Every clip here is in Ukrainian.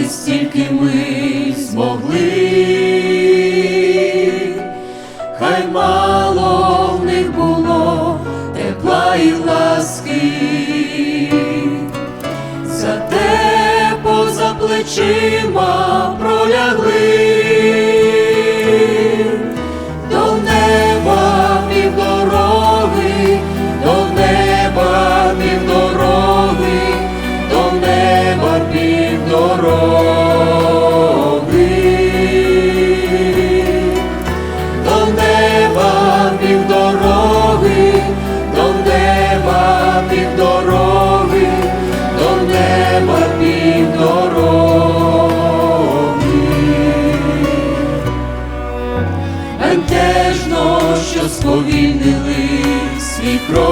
дати стільки ми змогли, хай мало в них було тепла і ласки, зате поза плечима пролягли. Що сповільнили свій крок,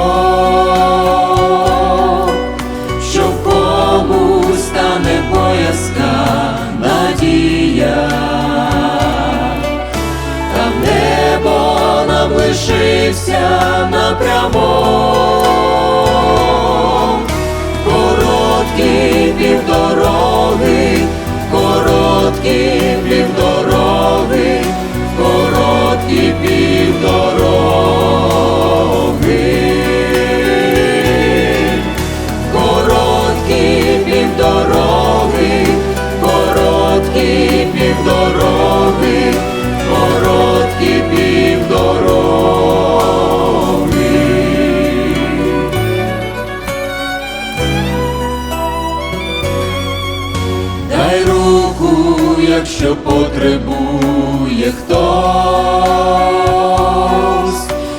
що в комусь стане боязка надія, там небо нам лишився напрямок, якщо потребує хтось,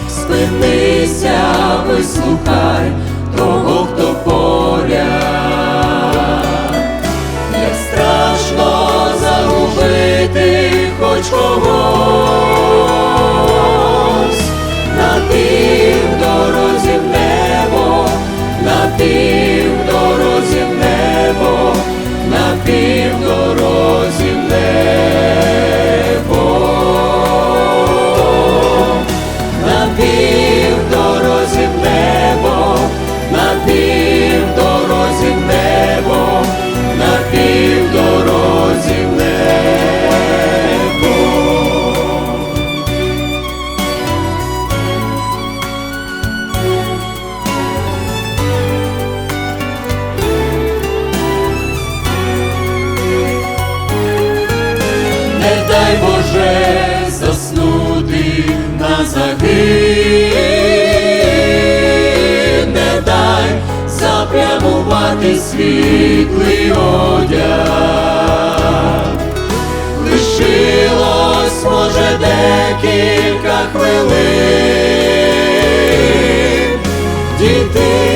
спинися, вислухай того, запрямувати світлий одяг. Лишилось, може, декілька хвилин, дійти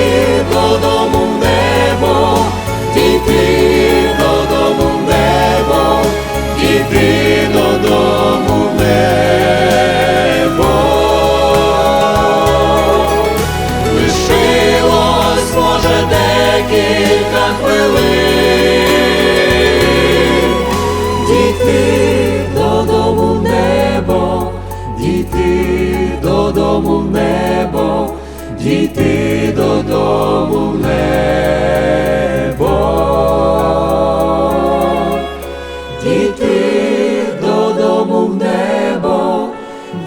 дійти додому в небо, дійти додому в небо,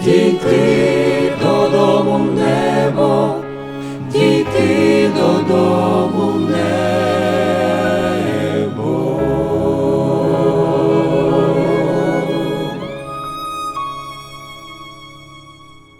дійти додому в небо, дійти додому.